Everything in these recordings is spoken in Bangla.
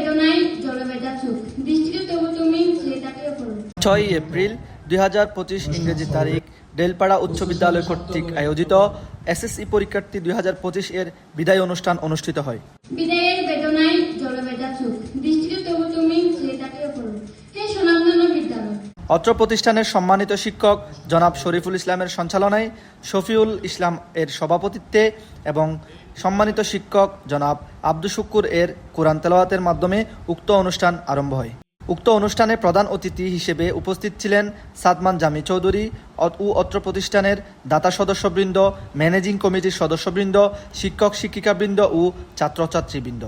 বেদনায় জলে চোখ। দৃষ্টিতে তবু তুমি তাকিয়ে পড়ো ছয়ই এপ্রিল দুই হাজার পঁচিশ ইংরেজি তারিখ ডেলপাড়া উচ্চ বিদ্যালয় কর্তৃক আয়োজিত এস এসএসসি পরীক্ষার্থী দুই হাজার পঁচিশ এর বিদায় অনুষ্ঠান অনুষ্ঠিত হয়। বিদায়ের বেদনায় জলবেদা চোখ তবু তুমি সে তাকিয়ে পড়ো হে সুনামধন্য বিদ্যালয় অত্র প্রতিষ্ঠানের সম্মানিত শিক্ষক জনাব শরীফুল ইসলামের সঞ্চালনায় শফিউল ইসলাম এর সভাপতিত্বে এবং সম্মানিত শিক্ষক জনাব আব্দুল শুক্কুর এর কোরআন তেলাওয়াতের মাধ্যমে উক্ত অনুষ্ঠান আরম্ভ হয়। উক্ত অনুষ্ঠানে প্রধান অতিথি হিসেবে উপস্থিত ছিলেন সাদমান জামি চৌধুরী ও অত্র প্রতিষ্ঠানের দাতা সদস্যবৃন্দ, ম্যানেজিং কমিটির সদস্যবৃন্দ, শিক্ষক শিক্ষিকাবৃন্দ ও ছাত্রছাত্রীবৃন্দ।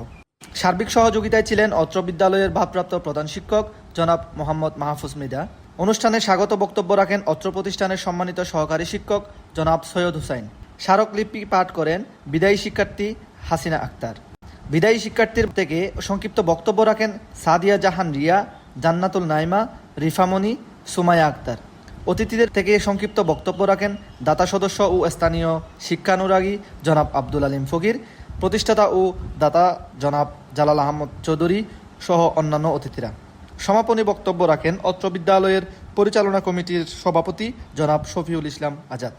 সার্বিক সহযোগিতায় ছিলেন অত্র বিদ্যালয়ের ভাবপ্রাপ্ত প্রধান শিক্ষক জনাব মোহাম্মদ মাহফুজ মিদা। অনুষ্ঠানে স্বাগত বক্তব্য রাখেন অত্র প্রতিষ্ঠানের সম্মানিত সহকারী শিক্ষক জনাব সৈয়দ হুসাইন। স্মারকলিপি পাঠ করেন বিদায়ী শিক্ষার্থী হাসিনা আক্তার। বিদায়ী শিক্ষার্থীর থেকে সংক্ষিপ্ত বক্তব্য রাখেন সাদিয়া জাহান রিয়া, জান্নাতুল নাইমা, রিফামণি সুমায়া আক্তার। অতিথিদের থেকে সংক্ষিপ্ত বক্তব্য রাখেন দাতা সদস্য ও স্থানীয় শিক্ষানুরাগী জনাব আব্দুল আলিম ফকির, প্রতিষ্ঠাতা ও দাতা জনাব জালাল আহমদ চৌধুরী সহ অন্যান্য অতিথিরা। সমাপনী বক্তব্য রাখেন অত্র বিদ্যালয়ের পরিচালনা কমিটির সভাপতি জনাব শফিউল ইসলাম আজাদ।